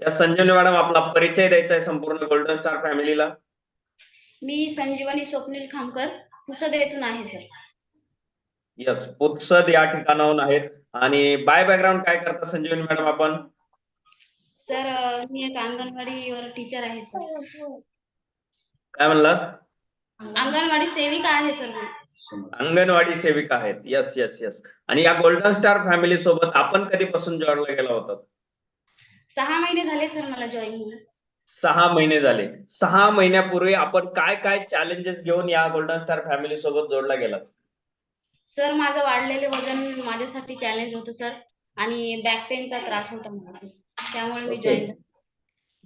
या संजीवनी मॅडम आपला परिचय द्यायचा आहे संपूर्ण गोल्डन स्टार फॅमिलीला मी संजीवनी स्वप्नील खामकर पुसद येथून आहे सर. यस पुत्सद या ठिकाणाहून आहेत. आणि बाय बॅकग्राऊंड काय करता संजीवनी मॅडम आपण? सर मी एक अंगणवाडीवर टीचर आहे सर. काय म्हणलात अंगणवाडी सेविका आहे सर मी. अंगणवाडी सेविका आहेत. यस यस यस आणि या गोल्डन स्टार फॅमिली सोबत आपण कधीपासून जॉईनला गेला होता? सहा महिने झाले सर मला जॉईन होऊन. सहा महिने झाले. सहा महिन्यापूर्वी आपण काय काय चॅलेंजेस घेऊन या गोल्डन स्टार फॅमिली सोबत जोडला गेलात? सर माझं वाढलेले वजन माझ्यासाठी चॅलेंज होतं सर. आणि बॅक पेनचा त्रास होता मला. त्यामुळे मी Okay. जॉईन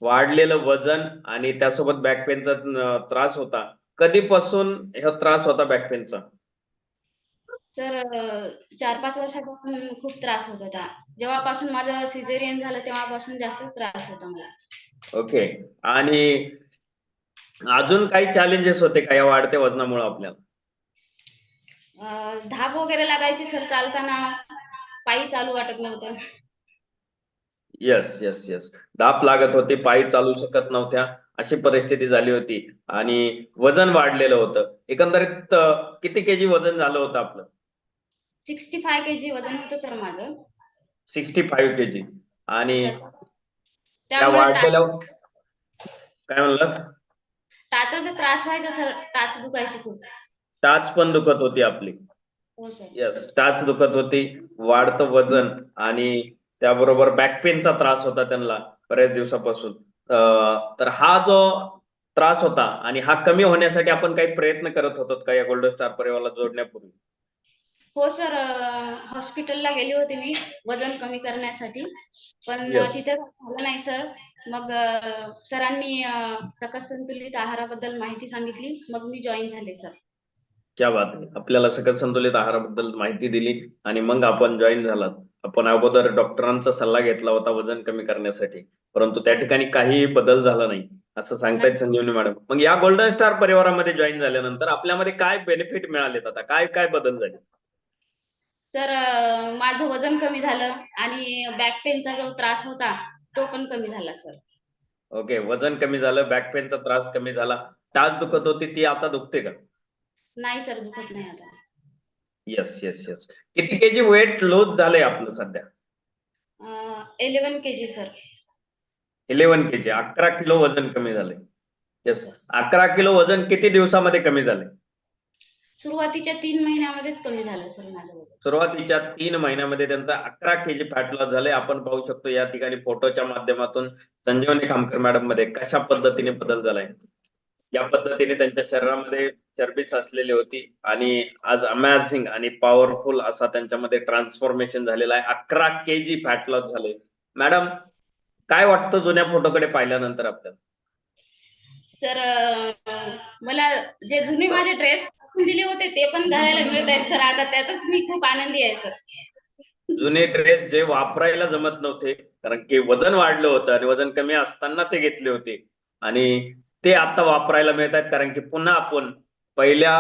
वाढलेलं वजन आणि त्यासोबत बॅक पेनचा त्रास होता. कधीपासून हा त्रास होता बॅक पेनचा अ, चार पाच वर्षापासून खूप त्रास होत होता. जेव्हापासून माझं सिझेरियन झालं तेव्हापासून जास्त त्रास होता मला. ओके. आणि अजून काही चॅलेंजेस होते का या वाढत्या वजनामुळे आपल्याला? धाप वगैरे लागायची सर चालताना पायी चालू वाटत नव्हतं. येस येस येस धाप लागत होती पायी चालू शकत नव्हत्या. अशी परिस्थिती झाली होती. आणि वजन वाढलेलं होतं. एकंदरीत किती केजी वजन झालं होतं आपलं? सिक्स्टी फाय के जी वजन होतं सर माझं. Sixty five KG. आणि त्या त्यामुळे वाढलेल्या काय म्हणलं टाचाचा त्रास व्हायचा सर टाच दुखायची खूप. टाच पण दुखत होती आपली. हो सर. येस टाच दुखत होती वाढतं वजन आणि त्याबरोबर बॅक पेनचा त्रास होता त्यांना बऱ्याच दिवसापासून. अं, तर हा जो त्रास होता आणि हा कमी होण्यासाठी आपण काही प्रयत्न करत होतो का या गोल्डन स्टार परिवाराला जोडण्यापूर्वी? हो सर हॉस्पिटलला गेली होती मी वजन कमी करण्यासाठी. पण Yes. तिथे झालं नाही सर. मग अ, सरांनी अ, सकस संतुलित आहाराबद्दल माहिती सांगितली. मग मी जॉईन झाले सर. क्या बात आहे आपल्याला सकल संतुलित आहाराबद्दल माहिती दिली आणि मग आपण जॉईन झालात. आपण अगोदर डॉक्टरांचा सल्ला घेतला होता वजन कमी करण्यासाठी. परंतु त्या ठिकाणी काही बदल झाला नाही असं सांगतायत संजीवनी मॅडम. मग या गोल्डन स्टार परिवारामध्ये जॉईन झाल्यानंतर आपल्यामध्ये काय बेनिफिट मिळालेत आता? काय काय बदल झाले? सर अ, माझं वजन कमी झालं आणि बॅक पेनचा जो त्रास होता तो पण कमी झाला सर ओके वजन कमी झालं बॅक पेनचा त्रास कमी झाला. टाच दुखत होती ती आता दुखते का? नाही सर दुखत नाही आता. येस येस येस किती केजी वेट लूज झालंय आपलं सध्या? Eleven K G sir eleven KG अकरा किलो वजन कमी झालंय. येस अकरा किलो वजन किती दिवसामध्ये कमी झालंय? सुरुवातीच्या तीन महिन्यामध्येच कमी झालं सर माझं वजन. सुरुवातीच्या तीन महिन्यामध्ये त्यांचा अकरा केजी फॅट लॉस झाले. आपण पाहू शकतो या ठिकाणी फोटोच्या माध्यमातून संजीवनी खामकर मॅडममध्ये कशा पद्धतीने बदल झालाय. या पद्धतीने त्यांच्या शरीरामध्ये चरबी साचलेली होती आणि आज अमॅझिंग आणि पॉवरफुल असा त्यांच्यामध्ये ट्रान्सफॉर्मेशन झालेला आहे. अकरा केजी फॅट लॉस झाले. मॅडम काय वाटतं जुन्या फोटोकडे पाहिल्यानंतर आपल्याला? सर मला जे जुने माझे ड्रेस दिले होते ते पण घालायला मिळत आहेत सर. आता त्यातच मी खूप आनंदी आहे सर. जुने ड्रेस जे वापरायला जमत नव्हते कारण की वजन वाढलं होतं आणि वजन कमी असताना ते घेतले होते. आणि ते आता वापरायला मिळत आहेत कारण की पुन्हा आपण पहिल्या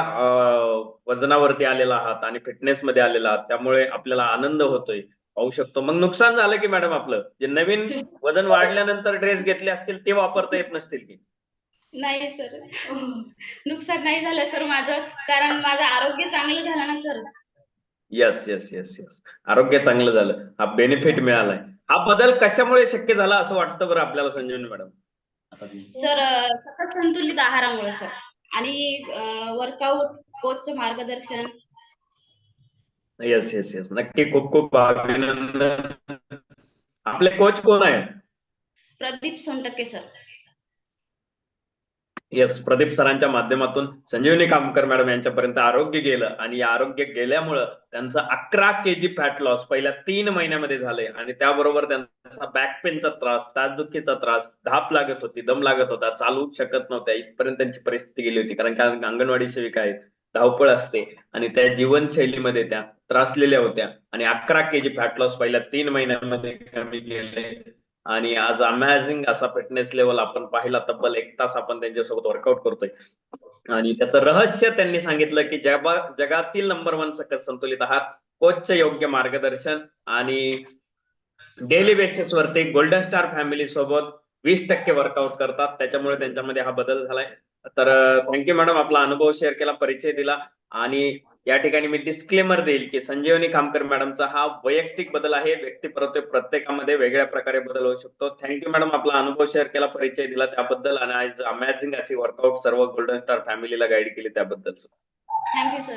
वजनावरती आलेला आहात आणि फिटनेस मध्ये आलेला आहात. त्यामुळे आपल्याला आनंद होतोय. पाहू शकतो. मग नुकसान झालं की मॅडम आपलं? जे नवीन वजन वाढल्यानंतर ड्रेस घेतले असतील ते वापरता येत नसतील की? नाही सर. नुकसान नाही झालं सर माझं कारण माझं आरोग्य चांगलं झालं ना sir. Yes yes yes yes आरोग्य चांगलं झालं. हा बेनिफिट मिळालाय. हा बदल कशामुळे शक्य झाला असं वाटतं बरं आपल्याला संजीवनी मॅडम? सर सकस संतुलित आहारामुळे सर. आणि वर्कआउट कोचचं मार्गदर्शन. येस येस येस नक्की खूप खूप अभिनंदन. आपले कोच कोण आहेत? प्रदीप सोनटक्के सर. येस प्रदीप सरांच्या माध्यमातून संजीवनी कामकर मॅडम यांच्यापर्यंत आरोग्य गेलं आणि या आरोग्य गेल्यामुळं त्यांचा अकरा केजी फॅट लॉस पहिल्या तीन महिन्यामध्ये झाले आणि त्याबरोबर त्यांचा बॅक पेनचा त्रास ताजदुखीचा त्रास धाप लागत होती दम लागत होता चालू शकत नव्हत्या. इथपर्यंत त्यांची परिस्थिती गेली होती. कारण कारण अंगणवाडी सेविका आहेत धावपळ असते आणि त्या जीवनशैलीमध्ये त्या त्रासलेल्या होत्या. आणि अकरा केजी फॅट लॉस पहिल्या तीन महिन्यामध्ये कमी केले आणि आज अमॅझिंग असा फिटनेस लेवल आपण पाहिला तब्बल एक तास आपण त्यांच्यासोबत वर्कआउट करतोय. आणि त्याचं रहस्य त्यांनी सांगितलं की जगा जगातील नंबर वन सकस संतुलित आहार कोचचं योग्य मार्गदर्शन आणि डेली बेसिस वरती गोल्डन स्टार फॅमिली सोबत वीस टक्के वर्कआउट करतात. त्याच्यामुळे त्यांच्यामध्ये हा बदल झालाय. तर थँक्यू मॅडम आपला अनुभव शेअर केला परिचय दिला. आणि या ठिकाणी मी डिस्क्लेमर देईल की संजीवनी खामकर मॅडमचा हा वैयक्तिक बदल आहे. व्यक्ती प्रत्येकामध्ये वेगळ्या प्रकारे बदल होऊ शकतो. थँक्यू मॅडम आपला अनुभव शेअर केला परिचय दिला त्याबद्दल. आणि आज अमेझिंग अशी वर्कआउट सर्व गोल्डन स्टार फॅमिलीला गाईड केली त्याबद्दल. Thank you sir